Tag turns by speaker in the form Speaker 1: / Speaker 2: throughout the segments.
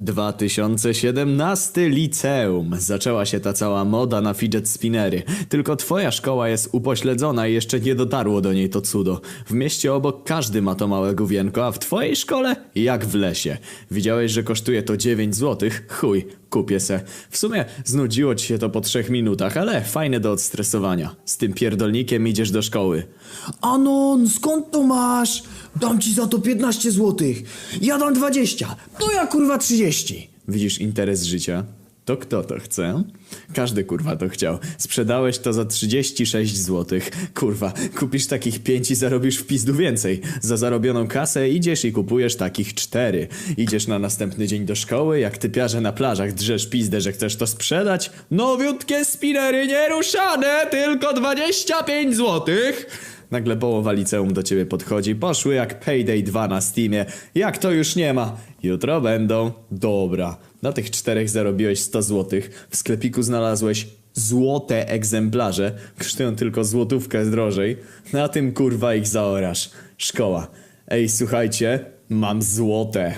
Speaker 1: 2017 liceum. Zaczęła się ta cała moda na fidget spinnery. Tylko twoja szkoła jest upośledzona i jeszcze nie dotarło do niej to cudo. W mieście obok każdy ma to małe gówienko, a w twojej szkole jak w lesie. Widziałeś, że kosztuje to 9 zł? Chuj, kupię se. W sumie znudziło ci się to po trzech minutach, ale fajne do odstresowania. Z tym pierdolnikiem idziesz do szkoły.
Speaker 2: Anon, skąd to masz? Dam ci za to 15 złotych. Ja dam 20. To ja kurwa 30.
Speaker 1: Widzisz interes życia? To kto to chce? Każdy kurwa to chciał. Sprzedałeś to za 36 zł. Kurwa, kupisz takich 5 i zarobisz w pizdu więcej. Za zarobioną kasę idziesz i kupujesz takich 4. Idziesz na następny dzień do szkoły, jak typiarze na plażach drzesz pizdę, że chcesz to sprzedać. Nowiutkie spinery nieruszane, tylko 25 złotych. Nagle połowa liceum do ciebie podchodzi. Poszły jak Payday 2 na Steamie. Jak to już nie ma? Jutro będą. Dobra. Na tych czterech zarobiłeś 100 złotych. W sklepiku znalazłeś złote egzemplarze. Kosztują tylko złotówkę drożej. Na tym kurwa ich zaorasz. Szkoła. Ej, słuchajcie. Mam złote.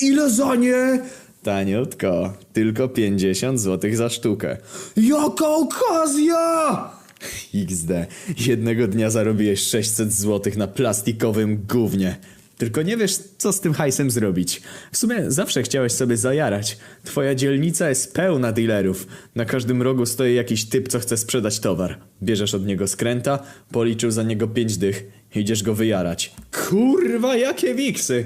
Speaker 2: Ile za nie?
Speaker 1: Taniutko. Tylko 50 złotych za sztukę.
Speaker 2: Jaka okazja!
Speaker 1: XD. Jednego dnia zarobiłeś 600 zł na plastikowym gównie. Tylko nie wiesz, co z tym hajsem zrobić. W sumie zawsze chciałeś sobie zajarać. Twoja dzielnica jest pełna dealerów. Na każdym rogu stoi jakiś typ, co chce sprzedać towar. Bierzesz od niego skręta, policzył za niego 5 dych. Idziesz go wyjarać. Kurwa, jakie wiksy!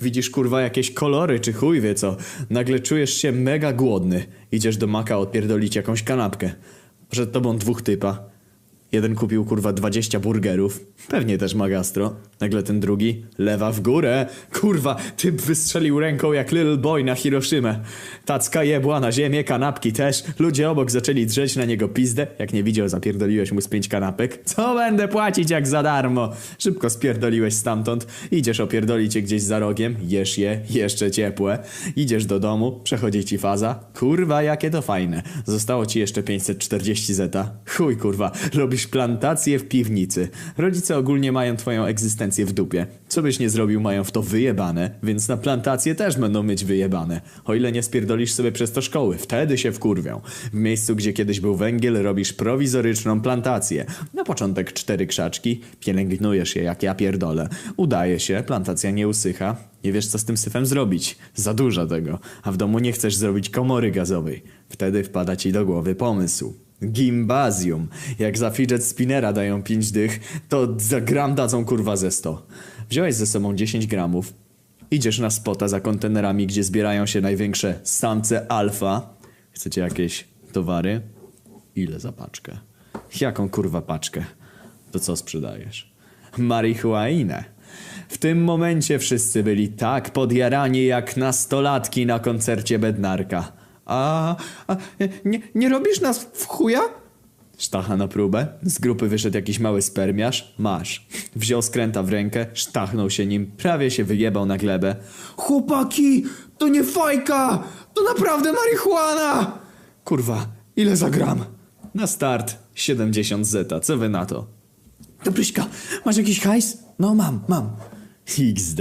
Speaker 1: Widzisz kurwa jakieś kolory czy chuj wie co. Nagle czujesz się mega głodny. Idziesz do maka odpierdolić jakąś kanapkę. Przed tobą dwóch typa. Jeden kupił kurwa 20 burgerów. Pewnie też ma gastro. Nagle ten drugi lewa w górę. Kurwa, typ wystrzelił ręką jak little boy na Hiroshimę. Tacka jebła na ziemię, kanapki też. Ludzie obok zaczęli drzeć na niego pizdę. Jak nie widział, zapierdoliłeś mu z pięć kanapek. Co będę płacić jak za darmo? Szybko spierdoliłeś stamtąd. Idziesz opierdolić je gdzieś za rogiem. Jesz je, jeszcze ciepłe. Idziesz do domu, przechodzi ci faza. Kurwa, jakie to fajne. Zostało ci jeszcze 540 zeta. Chuj kurwa, robisz plantację w piwnicy. Rodzice ogólnie mają twoją egzystencję w dupie. Co byś nie zrobił, mają w to wyjebane, więc na plantację też będą mieć wyjebane. O ile nie spierdolisz sobie przez to szkoły, wtedy się wkurwią. W miejscu, gdzie kiedyś był węgiel, robisz prowizoryczną plantację. Na początek cztery krzaczki, pielęgnujesz je jak ja pierdolę. Udaje się, plantacja nie usycha. Nie wiesz, co z tym syfem zrobić. Za dużo tego. A w domu nie chcesz zrobić komory gazowej. Wtedy wpada ci do głowy pomysł. Gimbazium. Jak za fidget spinnera dają 5 dych, to za gram dadzą kurwa ze 100. Wziąłeś ze sobą 10 gramów. Idziesz na spota za kontenerami, gdzie zbierają się największe samce alfa. Chcecie jakieś towary? Ile za paczkę? Jaką kurwa paczkę? To co sprzedajesz? Marihuainę. W tym momencie wszyscy byli tak podjarani jak nastolatki na koncercie Bednarka. A, a nie, nie robisz nas w chuja? Sztacha na próbę. Z grupy wyszedł jakiś mały spermiarz. Masz. Wziął skręta w rękę, sztachnął się nim, prawie się wyjebał na glebę.
Speaker 2: Chłopaki, to nie fajka! To naprawdę marihuana!
Speaker 1: Kurwa, ile za gram? Na start 70 zeta, co wy na to?
Speaker 2: Dobryśka, masz jakiś hajs? No mam, mam.
Speaker 1: XD.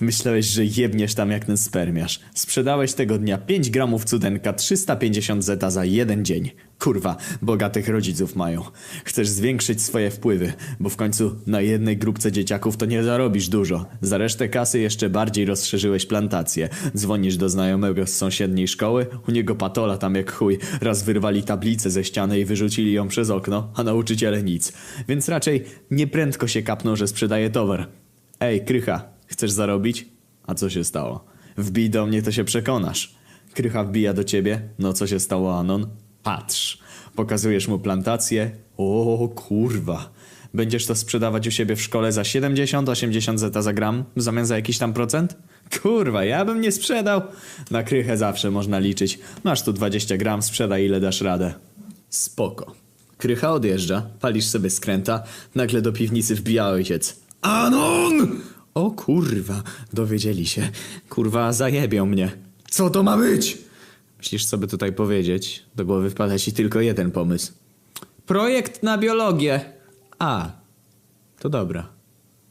Speaker 1: Myślałeś, że jebniesz tam jak ten spermiarz. Sprzedałeś tego dnia 5 gramów cudenka 350 zeta za jeden dzień. Kurwa, bogatych rodziców mają. Chcesz zwiększyć swoje wpływy, bo w końcu na jednej grupce dzieciaków to nie zarobisz dużo. Za resztę kasy jeszcze bardziej rozszerzyłeś plantację. Dzwonisz do znajomego z sąsiedniej szkoły, u niego patola tam jak chuj. Raz wyrwali tablicę ze ściany i wyrzucili ją przez okno, a nauczyciele nic. Więc raczej nieprędko się kapną, że sprzedaje towar. Ej, Krycha, chcesz zarobić? A co się stało? Wbij do mnie, to się przekonasz. Krycha wbija do ciebie. No co się stało, Anon? Patrz. Pokazujesz mu plantację. O kurwa. Będziesz to sprzedawać u siebie w szkole za 70-80 zeta za gram w zamian za jakiś tam procent? Kurwa, ja bym nie sprzedał. Na krychę zawsze można liczyć. Masz tu 20 gram, sprzedaj ile dasz radę. Spoko. Krycha odjeżdża, palisz sobie skręta, nagle do piwnicy wbija ojciec.
Speaker 2: Anon!
Speaker 1: O kurwa, dowiedzieli się. Kurwa, zajebią mnie.
Speaker 2: Co to ma być?
Speaker 1: Myślisz, co by tutaj powiedzieć? Do głowy wpada ci tylko jeden pomysł. Projekt na biologię. A, to dobra.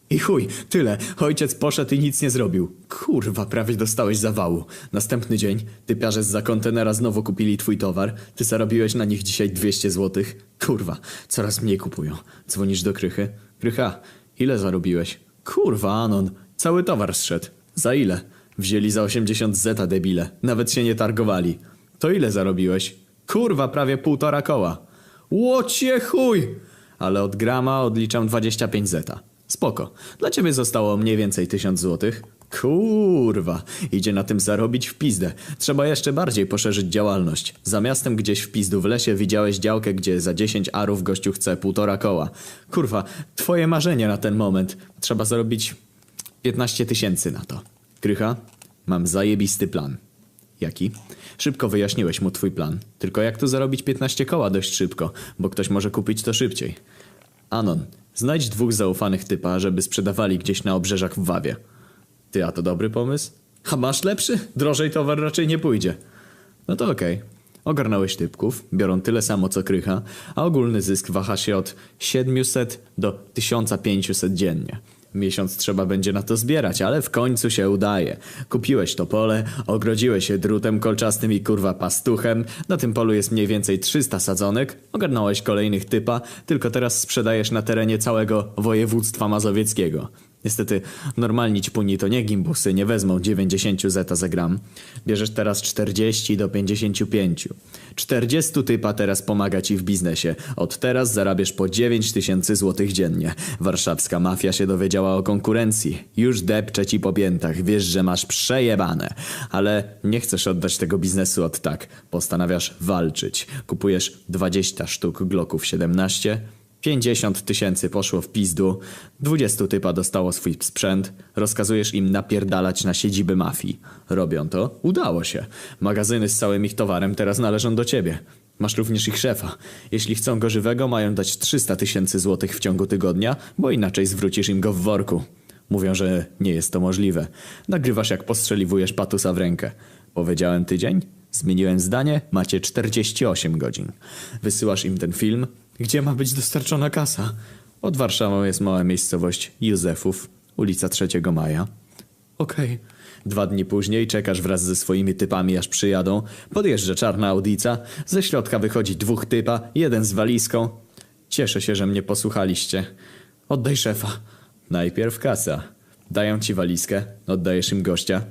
Speaker 1: I chuj, tyle. Ojciec poszedł i nic nie zrobił. Kurwa, prawie dostałeś zawału. Następny dzień, typiarze za kontenera znowu kupili twój towar. Ty zarobiłeś na nich dzisiaj 200 złotych. Kurwa, coraz mniej kupują. Dzwonisz do Krychy. Krycha, ile zarobiłeś? Kurwa, Anon, cały towar zszedł. Za ile? Wzięli za 80 zeta debile. Nawet się nie targowali. To ile zarobiłeś? Kurwa, prawie półtora koła. Łocie chuj! Ale od grama odliczam 25 zeta. Spoko. Dla ciebie zostało mniej więcej 1000 złotych. Kurwa, idzie na tym zarobić w pizdę. Trzeba jeszcze bardziej poszerzyć działalność. Za miastem gdzieś w pizdu w lesie widziałeś działkę, gdzie za 10 arów gościu chce półtora koła. Kurwa, twoje marzenie na ten moment. Trzeba zarobić 15 tysięcy na to. Krycha, mam zajebisty plan. Jaki? Szybko wyjaśniłeś mu twój plan. Tylko jak tu zarobić 15 koła dość szybko, bo ktoś może kupić to szybciej. Anon, znajdź dwóch zaufanych typa, żeby sprzedawali gdzieś na obrzeżach w Wawie. Ty, a to dobry pomysł? A masz lepszy? Drożej towar raczej nie pójdzie. No to okej. Ogarnąłeś typków, biorą tyle samo co krycha, a ogólny zysk waha się od 700 do 1500 dziennie. Miesiąc trzeba będzie na to zbierać, ale w końcu się udaje. Kupiłeś to pole, ogrodziłeś je drutem kolczastym i kurwa pastuchem. Na tym polu jest mniej więcej 300 sadzonek. Ogarnąłeś kolejnych typa, tylko teraz sprzedajesz na terenie całego województwa mazowieckiego. Niestety, normalni ćpuni to nie gimbusy, nie wezmą 90 zeta za gram. Bierzesz teraz 40 do 55. 40 typa teraz pomaga ci w biznesie. Od teraz zarabiasz po 9 tysięcy złotych dziennie. Warszawska mafia się dowiedziała o konkurencji. Już depcze ci po piętach, wiesz, że masz przejebane. Ale nie chcesz oddać tego biznesu od tak. Postanawiasz walczyć. Kupujesz 20 sztuk Glocków 17, 50 tysięcy poszło w pizdu, 20 typa dostało swój sprzęt, rozkazujesz im napierdalać na siedziby mafii. Robią to? Udało się. Magazyny z całym ich towarem teraz należą do ciebie. Masz również ich szefa. Jeśli chcą go żywego, mają dać 300 tysięcy złotych w ciągu tygodnia, bo inaczej zwrócisz im go w worku. Mówią, że nie jest to możliwe. Nagrywasz jak postrzeliwujesz patusa w rękę. Powiedziałem tydzień? Zmieniłem zdanie, macie 48 godzin. Wysyłasz im ten film, gdzie ma być dostarczona kasa. Pod Warszawą jest mała miejscowość Józefów, ulica 3 Maja. Okej. Dwa dni później czekasz wraz ze swoimi typami, aż przyjadą. Podjeżdża czarna audica. Ze środka wychodzi dwóch typa, jeden z walizką. Cieszę się, że mnie posłuchaliście. Oddaj szefa. Najpierw kasa. Dają ci walizkę, oddajesz im gościa.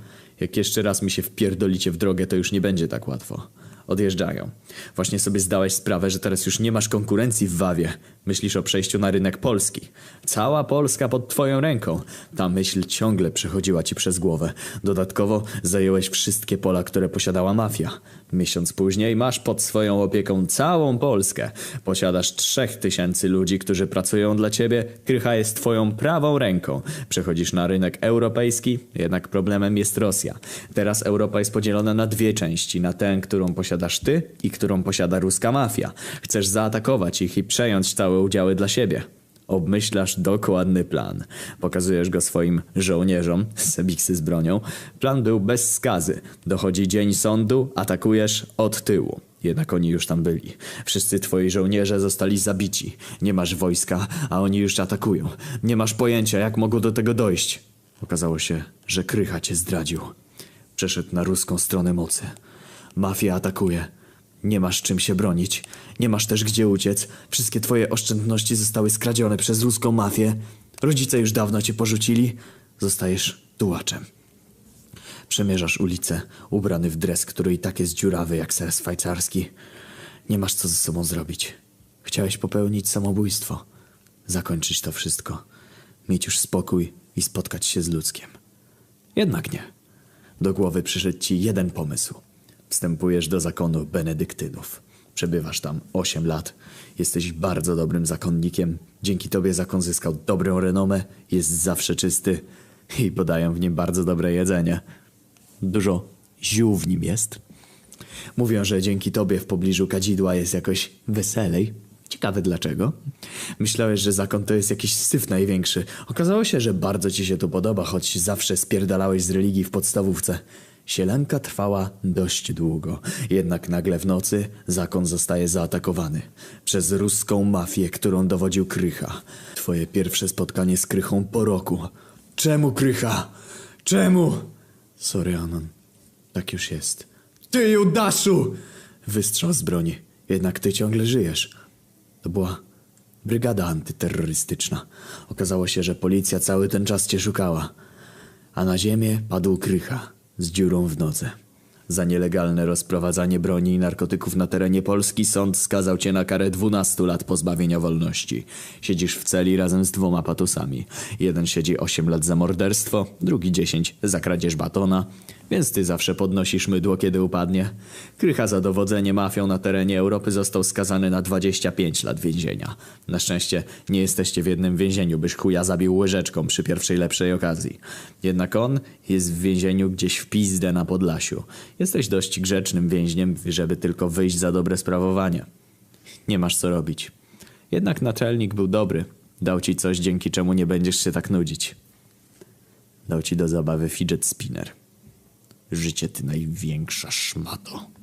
Speaker 1: Jak jeszcze raz mi się wpierdolicie w drogę, to już nie będzie tak łatwo. Odjeżdżają. Właśnie sobie zdałeś sprawę, że teraz już nie masz konkurencji w Wawie. Myślisz o przejściu na rynek polski. Cała Polska pod twoją ręką. Ta myśl ciągle przechodziła ci przez głowę. Dodatkowo zająłeś wszystkie pola, które posiadała mafia. Miesiąc później masz pod swoją opieką całą Polskę. Posiadasz trzech tysięcy ludzi, którzy pracują dla ciebie. Krycha jest twoją prawą ręką. Przechodzisz na rynek europejski, jednak problemem jest Rosja. Teraz Europa jest podzielona na dwie części. Na tę, którą posiadasz ty i którą posiada ruska mafia. Chcesz zaatakować ich i przejąć całe udziały dla siebie. Obmyślasz dokładny plan. Pokazujesz go swoim żołnierzom, sebiksy z bronią. Plan był bez skazy. Dochodzi dzień sądu, atakujesz od tyłu. Jednak oni już tam byli. Wszyscy twoi żołnierze zostali zabici. Nie masz wojska, a oni już atakują. Nie masz pojęcia, jak mogło do tego dojść. Okazało się, że Krycha cię zdradził. Przeszedł na ruską stronę mocy. Mafia atakuje. Nie masz czym się bronić. Nie masz też gdzie uciec. Wszystkie twoje oszczędności zostały skradzione przez ruską mafię. Rodzice już dawno cię porzucili. Zostajesz tułaczem. Przemierzasz ulicę, ubrany w dres, który i tak jest dziurawy jak ser szwajcarski. Nie masz co ze sobą zrobić. Chciałeś popełnić samobójstwo. Zakończyć to wszystko. Mieć już spokój i spotkać się z ludzkiem. Jednak nie. Do głowy przyszedł ci jeden pomysł. Wstępujesz do zakonu benedyktynów. Przebywasz tam 8 lat. Jesteś bardzo dobrym zakonnikiem. Dzięki tobie zakon zyskał dobrą renomę, jest zawsze czysty i podają w nim bardzo dobre jedzenie. Dużo ziół w nim jest. Mówią, że dzięki tobie w pobliżu kadzidła jest jakoś weselej. Ciekawe dlaczego. Myślałeś, że zakon to jest jakiś syf największy. Okazało się, że bardzo ci się to podoba, choć zawsze spierdalałeś z religii w podstawówce. Sielanka trwała dość długo, jednak nagle w nocy zakon zostaje zaatakowany przez ruską mafię, którą dowodził Krycha. Twoje pierwsze spotkanie z Krychą po roku. Czemu Krycha? Czemu? Sorry, Anon. Tak już jest. Ty, Judaszu! Wystrzał z broni. Jednak ty ciągle żyjesz. To była brygada antyterrorystyczna. Okazało się, że policja cały ten czas cię szukała. A na ziemię padł krycha z dziurą w nodze. Za nielegalne rozprowadzanie broni i narkotyków na terenie Polski sąd skazał cię na karę 12 lat pozbawienia wolności. Siedzisz w celi razem z dwoma patusami. Jeden siedzi 8 lat za morderstwo, drugi 10 za kradzież batona. Więc ty zawsze podnosisz mydło, kiedy upadnie. Krycha za dowodzenie mafią na terenie Europy został skazany na 25 lat więzienia. Na szczęście nie jesteście w jednym więzieniu, byś chuja zabił łyżeczką przy pierwszej lepszej okazji. Jednak on jest w więzieniu gdzieś w pizdę na Podlasiu. Jesteś dość grzecznym więźniem, żeby tylko wyjść za dobre sprawowanie. Nie masz co robić. Jednak naczelnik był dobry. Dał ci coś, dzięki czemu nie będziesz się tak nudzić. Dał ci do zabawy fidget spinner. Życie ty największa szmato.